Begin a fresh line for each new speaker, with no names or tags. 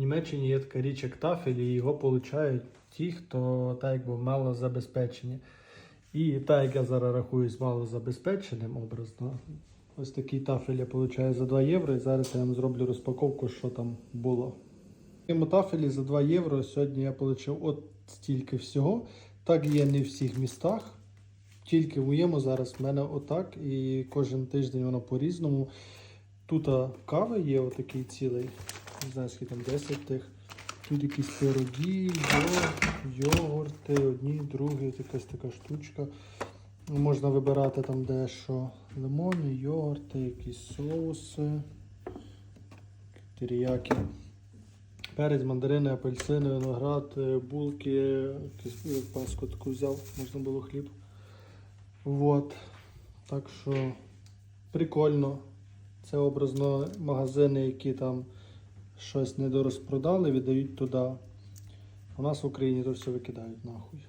Німеччині є така річ, як тафель, і його получають ті, хто так якби мало забезпечені. І так як я зараз рахуюсь малозабезпеченим образно, ось такий тафель я получаю за 2 євро, і зараз я вам зроблю розпаковку, що там було. В цьому тафелі за 2 євро сьогодні я отримав от стільки всього. Так є не в всіх містах. Тільки в моєму зараз в мене отак, і кожен тиждень воно по-різному. Тут кави є отакий цілий, не знаю, скільки там 10 тих. Тут якісь пироги, йо- йогурти, одні, другі, якась така штучка. Можна вибирати там дещо лимони, йогурти, якісь соуси, теріяки. Перець, мандарини, апельсини, виноград, е, булки, якусь е, паску таку взяв, можна було хліб. Вот. Так що прикольно. Це образно магазини, які там щось недорозпродали, віддають туди. У нас в Україні то все викидають нахуй.